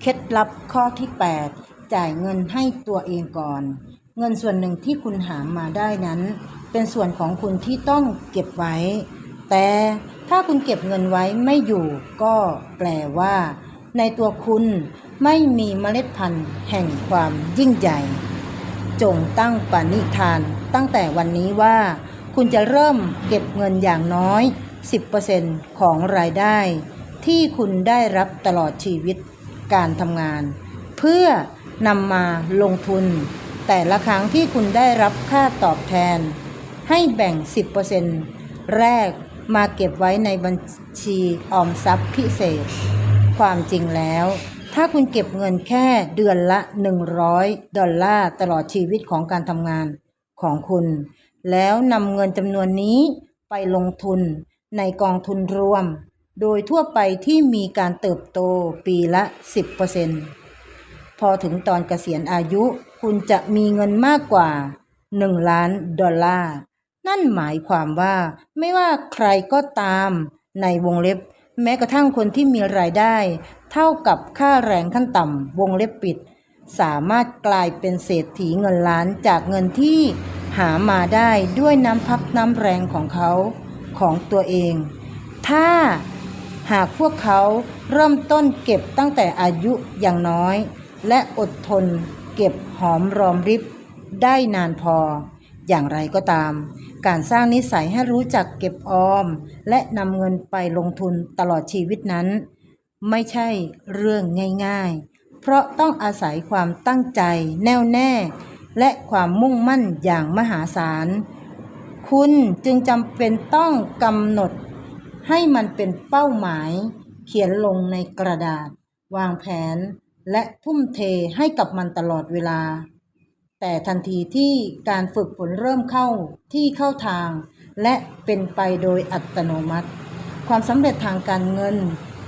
เคล็ดลับข้อที่ 8 จ่ายเงินให้ตัวเองก่อน เงินส่วนหนึ่งที่คุณหามาได้นั้น เป็นส่วนของคุณที่ต้องเก็บไว้ แต่ถ้าคุณเก็บเงินไว้ไม่อยู่ ก็แปลว่า ในตัวคุณไม่มีเมล็ดพันธุ์แห่งความยิ่งใหญ่ จงตั้งปณิธาน ตั้งแต่วันนี้ว่า คุณจะเริ่มเก็บเงินอย่างน้อย 10%ของรายได้ ที่คุณได้รับตลอดชีวิต การทำงาน เพื่อนำมาลงทุน แต่ละครั้งที่คุณได้รับค่าตอบแทน ให้แบ่ง 10%แรกมาเก็บไว้ในบัญชีออมทรัพย์พิเศษ ความจริงแล้ว ถ้าคุณเก็บเงินแค่เดือนละ 100 ดอลลาร์ตลอดชีวิตของการทำงานของคุณ แล้วนำเงินจำนวนนี้ไปลงทุนในกองทุนรวม โดยทั่วไปที่มีการเติบโตปีละ 10%พอถึงตอนเกษียณอายุคุณจะมีเงินมากกว่า 1 ล้านดอลลาร์ นั่นหมายความว่าไม่ว่าใครก็ตามในวงเล็บ แม้กระทั่งคนที่มีรายได้ เท่ากับค่าแรงขั้นต่ำวงเล็บปิด สามารถกลายเป็นเศรษฐีเงินล้านจากเงินที่หามาได้ด้วยน้ำพักน้ำแรงของเขาของตัวเอง ถ้า หากพวกเขาเริ่มต้นเก็บตั้งแต่อายุอย่างน้อย และอดทนเก็บหอมรอมริบได้นานพอ อย่างไรก็ตาม การสร้างนิสัยให้รู้จักเก็บออม และนำเงินไปลงทุนตลอดชีวิตนั้น ไม่ใช่เรื่องง่ายๆ เพราะต้องอาศัยความตั้งใจแน่วแน่ และความมุ่งมั่นอย่างมหาศาล คุณจึงจำเป็นต้องกำหนด ให้มันเป็นเป้าหมาย เขียนลงในกระดาษ วางแผน และทุ่มเทให้กับมันตลอดเวลา แต่ทันทีที่การฝึกฝนเริ่มเข้าที่เข้าทาง และเป็นไปโดยอัตโนมัติ ความสำเร็จทางการเงิน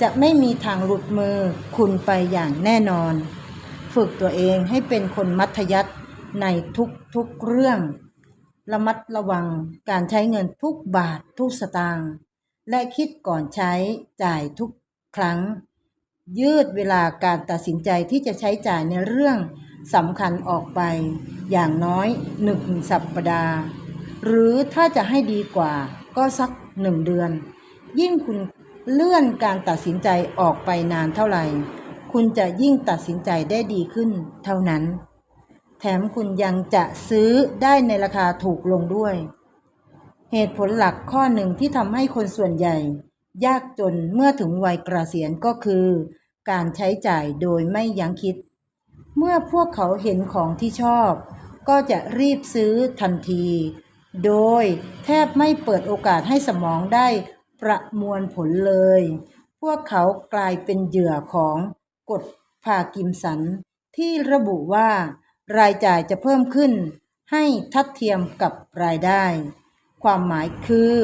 จะไม่มีทางหลุดมือคุณไปอย่างแน่นอน ฝึกตัวเองให้เป็นคนมัธยัติในทุกๆเรื่อง ระมัดระวังการใช้เงินทุกบาททุกสตางค์ และคิดก่อนใช้จ่ายทุกครั้ง ยืดเวลาการตัดสินใจที่จะใช้จ่ายในเรื่องสำคัญออกไป อย่างน้อยหนึ่งสัปดาห์ หรือถ้าจะให้ดีกว่าก็สักหนึ่งเดือน ยิ่งคุณเลื่อนการตัดสินใจออกไปนานเท่าไหร่ คุณจะยิ่งตัดสินใจได้ดีขึ้นเท่านั้น แถมคุณยังจะซื้อได้ในราคาถูกลงด้วย เหตุผลหลักข้อหนึ่งที่ทำให้คนส่วนใหญ่ ยากจนเมื่อถึงวัยเกษียณก็คือ การใช้จ่ายโดยไม่ยั้งคิด เมื่อพวกเขาเห็นของที่ชอบ ก็จะรีบซื้อทันที โดยแทบไม่เปิดโอกาสให้สมองได้ประมวลผลเลย พวกเขากลายเป็นเหยื่อของกฎพากิมสัน ที่ระบุว่ารายจ่ายจะเพิ่มขึ้น ให้ทัดเทียมกับรายได้ ความหมายคือ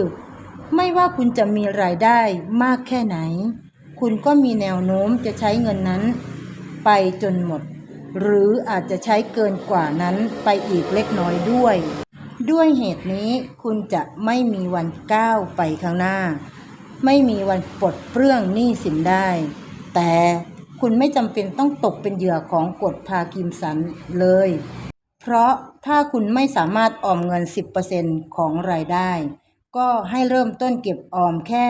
ไม่ว่าคุณจะมีรายได้มากแค่ไหน คุณก็มีแนวโน้มจะใช้เงินนั้น ไปจนหมด หรืออาจจะใช้เกินกว่านั้นไปอีกเล็กน้อยด้วย ด้วยเหตุนี้คุณจะไม่มีวันก้าวไปข้างหน้า ไม่มีวันปลดเปลื้องหนี้สินได้ แต่คุณไม่จำเป็นต้องตกเป็นเหยื่อของกฎพากิมสันเลย เพราะถ้าคุณไม่สามารถออมเงิน 10%ของรายได้ ก็ให้เริ่มต้นเก็บออมแค่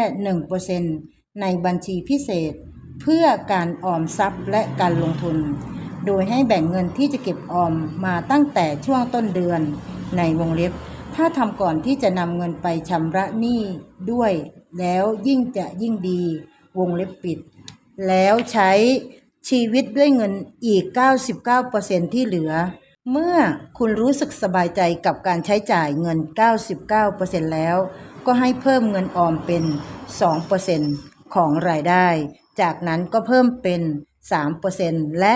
1%ในบัญชีพิเศษ เพื่อการออมทรัพย์และการลงทุน โดยให้แบ่งเงินที่จะเก็บออมมาตั้งแต่ช่วงต้นเดือนในวงเล็บ ถ้าทำก่อนที่จะนำเงินไปชำระหนี้ด้วย แล้วยิ่งจะยิ่งดีวงเล็บปิด แล้วใช้ชีวิตด้วยเงินอีก 99%ที่เหลือ เมื่อคุณรู้สึกสบายใจกับการใช้จ่ายเงิน 99%แล้ว ก็ให้เพิ่มเงินออมเป็น 2%ของรายได้ จากนั้นก็เพิ่มเป็น 3%และ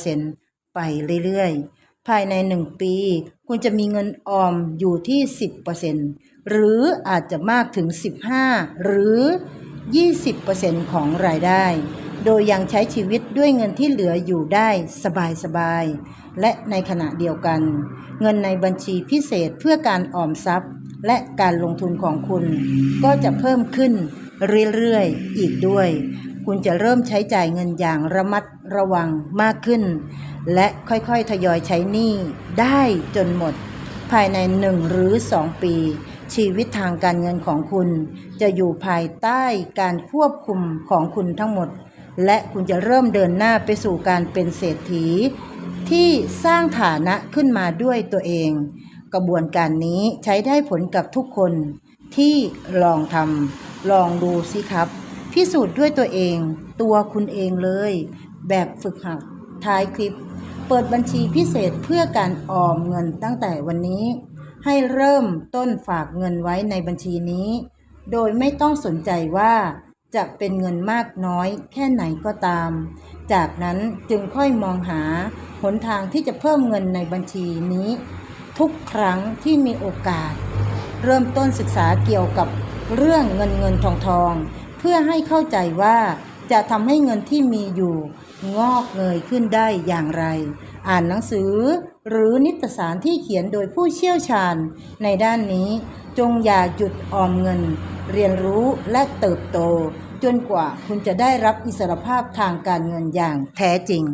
4%ไปเรื่อยๆ ภายใน 1 ปี คุณจะมีเงินออมอยู่ที่ 10%หรืออาจจะมากถึง 15 หรือ 20%ของรายได้ โดยยังใช้ชีวิตด้วยเงินที่เหลืออยู่ได้สบายๆ และในขณะเดียวกัน เงินในบัญชีพิเศษเพื่อการออมทรัพย์ และการลงทุนของคุณ ก็จะเพิ่มขึ้นเรื่อยๆ อีกด้วย คุณจะเริ่มใช้จ่ายเงินอย่างระมัดระวังมากขึ้น และค่อยๆ ทยอยใช้หนี้ได้จนหมด ภายในหนึ่งหรือสองปีชีวิตทางการเงินของคุณ จะอยู่ภายใต้การควบคุมของคุณทั้งหมด และคุณจะเริ่มเดินหน้าไปสู่การเป็นเศรษฐี ที่สร้างฐานะขึ้นมาด้วยตัวเอง กระบวนการนี้ใช้ได้ผลกับทุกคนที่ลองทำลองดูสิครับ พิสูจน์ด้วยตัวเอง ตัวคุณเองเลย แบบฝึกหัดท้ายคลิป เปิดบัญชีพิเศษเพื่อการออมเงินตั้งแต่วันนี้ ให้เริ่มต้นฝากเงินไว้ในบัญชีนี้ โดยไม่ต้องสนใจว่า จะเป็นเงินมากน้อยแค่ไหนก็ตาม จากนั้นจึงค่อยมองหาหนทางที่จะเพิ่มเงินในบัญชีนี้ ทุกครั้งที่มีโอกาส เริ่มต้นศึกษาเกี่ยวกับเรื่องเงินเงินทองทอง เพื่อให้เข้าใจว่าจะทำให้เงินที่มีอยู่ งอกเงยขึ้นได้อย่างไร อ่านหนังสือ หรือนิตยสารที่เขียนโดยผู้เชี่ยวชาญ ในด้านนี้จงอย่าหยุดออมเงิน เรียนรู้และเติบโต จนกว่าคุณจะได้รับอิสรภาพทางการเงินอย่างแท้จริง